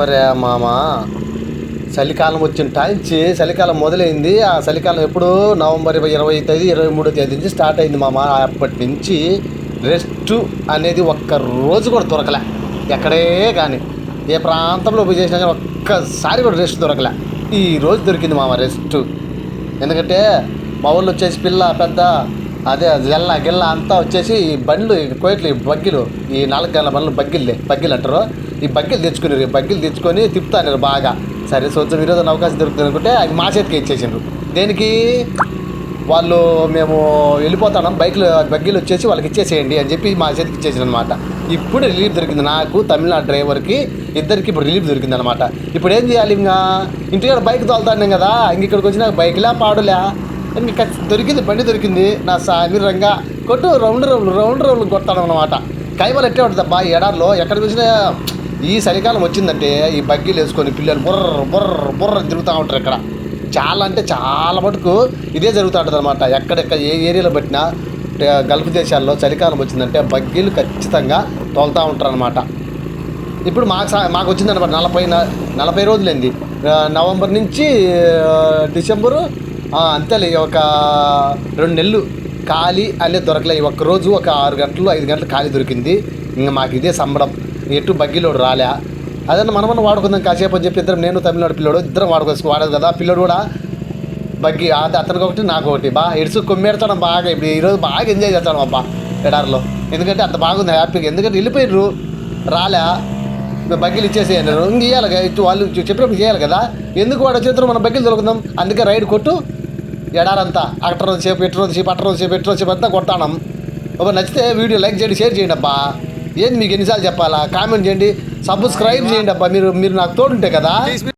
ఒరే మామ? చలికాలం వచ్చిన టాంచి చలికాలం మొదలైంది. ఆ చలికాలం ఎప్పుడు నవంబర్ ఇరవై తేదీ ఇరవై మూడో తేదీ నుంచి స్టార్ట్ అయింది మామ. అప్పటి నుంచి రెస్ట్ అనేది ఒక్క రోజు కూడా దొరకలే. ఎక్కడే కానీ ఏ ప్రాంతంలో పోయి చేసినా కానీ ఒక్కసారి కూడా రెస్ట్ దొరకలే. ఈ రోజు దొరికింది మామ రెస్ట్. ఎందుకంటే మా ఊళ్ళో వచ్చేసి పిల్ల పెద్ద అదే జల్ల గిల్ల అంతా వచ్చేసి ఈ బండ్లు ఈ కోయిట్లు ఈ బగ్గిలు ఈ నాలుగు గల బండ్లు బగ్గిల్లే బగ్గిలు అంటారు. ఈ బగ్గిలు తెచ్చుకున్నారు ఈ బగ్గిలు తెచ్చుకొని తిప్పుతాను బాగా. సరే స్వచ్ఛ విరోధం అవకాశం దొరుకుతుంది అనుకుంటే అది మా చేతికి ఇచ్చేసిండ్రు. దేనికి? వాళ్ళు మేము వెళ్ళిపోతాం బైక్లు బగ్గీలు వచ్చేసి వాళ్ళకి ఇచ్చేసేయండి అని చెప్పి మా చేతికి ఇచ్చేసారు అనమాట ఇప్పుడు రిలీఫ్ దొరికింది నాకు తమిళనాడు డ్రైవర్కి ఇద్దరికి ఇప్పుడు రిలీఫ్ దొరికింది అనమాట ఇప్పుడు ఏం చేయాలి ఇంకా? ఇంటికాడ బైక్ తోలుతాను కదా ఇంక ఇక్కడికి వచ్చిన బైక్లా పాడులే. ఇంక దొరికింది బండి దొరికింది. నా సామిరంగా కొట్టు రౌండ్ రౌండ్ రౌండ్ రౌండ్ కొడతాను అనమాట కైవలు ఎట్టే ఉంటుంది అబ్బా ఎడార్లో ఎక్కడికి వచ్చినా ఈ చలికాలం వచ్చిందంటే ఈ బగ్గీలు వేసుకొని పిల్లలు బుర్ర బుర్ర బుర్ర తిరుగుతూ ఉంటారు ఇక్కడ. చాలా అంటే చాలా మటుకు ఇదే జరుగుతూ ఉంటుంది అనమాట ఎక్కడెక్కడ ఏ ఏరియాలో పెట్టినా గల్ఫ్ దేశాల్లో చలికాలం వచ్చిందంటే బగ్గీలు ఖచ్చితంగా తోలుతూ ఉంటారు అనమాట ఇప్పుడు మాకు సా- మాకు వచ్చిందనమాట నలభై నలభై రోజులైంది. నవంబర్ నుంచి డిసెంబరు అంతేలే ఒక రెండు నెలలు ఖాళీ అనేది దొరకలే. ఒక్కరోజు ఒక ఆరు గంటలు ఐదు గంటలు ఖాళీ దొరికింది. ఇంకా మాకు ఇదే సంబడం ఎటు బగ్గిలోడు రాలే. అదన్నా మనమన్నా వాడుకుందాం కాసేపు అని చెప్పి ఇద్దరం నేను తమిళనాడు పిల్లోడు ఇద్దరం వాడుకోవచ్చు వాడదు కదా. పిల్లోడు కూడా బగ్గి అది అతనికి ఒకటి నాకు ఒకటి. బా ఇడుసు కొమ్మేడతాడు బాగా. ఇప్పుడు ఈరోజు బాగా ఎంజాయ్ చేస్తాడు అబ్బా ఎడారిలో. ఎందుకంటే అంత బాగుంది హ్యాపీగా. ఎందుకంటే వెళ్ళిపోయినరు రాలే. బగ్గిలు బగ్గీలు ఇచ్చేసేయండి. ఇంక ఇవ్వాలి కదా ఇటు వాళ్ళు చెప్పినప్పుడు చేయాలి కదా. ఎందుకు వాడు చేతులు మనం బగ్గిలు దొరుకుతాం అందుకే రైడ్ కొట్టు ఎడారంతా. అక్కడ రోజు సేపు ఇటు రోజు సేపు అట్ట రోజు సేపు ఇటు రోజు సేపు అంతా కొట్టానం ఒక నచ్చితే వీడియో లైక్ చేయండి షేర్ చేయండి అబ్బా. ఏంది మీకు ఎన్నిసార్లు చెప్పాలా? కామెంట్ చేయండి. సబ్స్క్రైబ్ చేయండి అబ్బా. మీరు మీరు నాకు తోడుంటే కదా?